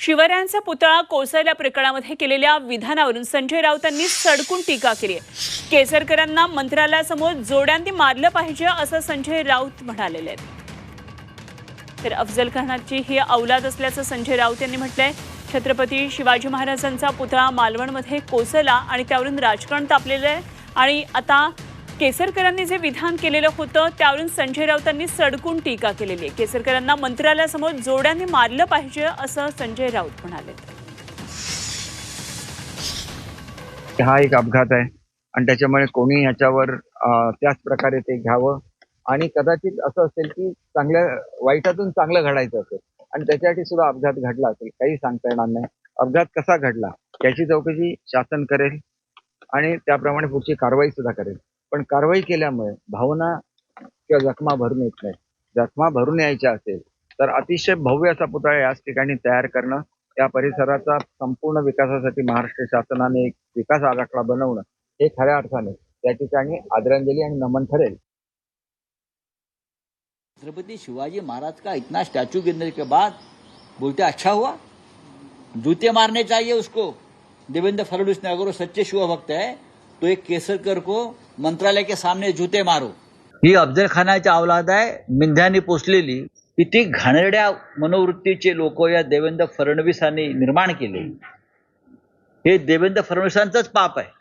शिवरायांचा पुतळा कोसळल्या प्रकरणामध्ये केलेल्या विधानावरून संजय राऊतांनी सडकून टीका केली आहे. केसरकरांना मंत्रालयासमोर जोड्यांनी मारलं पाहिजे असं संजय राऊत म्हणालेले आहेत. तर अफजल खानाची ही औलाद असल्याचं संजय राऊत यांनी म्हटलंय. छत्रपती शिवाजी महाराजांचा पुतळा मालवणमध्ये कोसळला आणि त्यावरून राजकारण तापलेलं आहे. आणि आता केसरकरांनी जे विधान केलेलं होतं त्यावरून संजय राऊतांनी सडकून टीका केलेली आहे. केसरकरांना मंत्रालयासमोर जोड्याने मारलं पाहिजे असं संजय राऊत म्हणाले. हा एक अपघात आहे. आणि त्याच्यामुळे कोणी याच्यावर त्याच प्रकारे ते घ्यावं. आणि कदाचित असं असेल की चांगल्या वाईटातून चांगलं घडायचं असेल. आणि त्याच्यासाठी सुद्धा अपघात घडला असेल. काही सांगता येणार नाही. अपघात कसा घडला याची चौकशी शासन करेल. आणि त्याप्रमाणे पुढची कारवाई सुद्धा करेल. पण कारवाई केल्यामुळे भावना किंवा जखमा भरून येत नाही. जखमा भरून यायच्या असेल तर अतिशय भव्य असा पुतळा याच ठिकाणी तयार करणं या परिसराचा संपूर्ण विकासासाठी महाराष्ट्र शासनाने एक विकास आराखडा बनवणं हे खऱ्या अर्थाने त्या ठिकाणी आदरांजली आणि नमन ठरेल. छत्रपति शिवाजी महाराज का इतना स्टैचू गिरने के बाद बोलते अच्छा हुआ? जूते मारने चाहिए उसको. देवेंद्र फडणवीस ने अगर वो सच्चे शिवभक्त है तो एक केसरकर को मंत्रालय के सामने जूते मारो। ही अफजल खानाची अवलाद आहे मिंध्यानी पोचलेली. किती घाणेरड्या मनोवृत्तीचे लोक या देवेंद्र फडणवीसांनी निर्माण केले. हे देवेंद्र फडणवीसांचंच पाप आहे.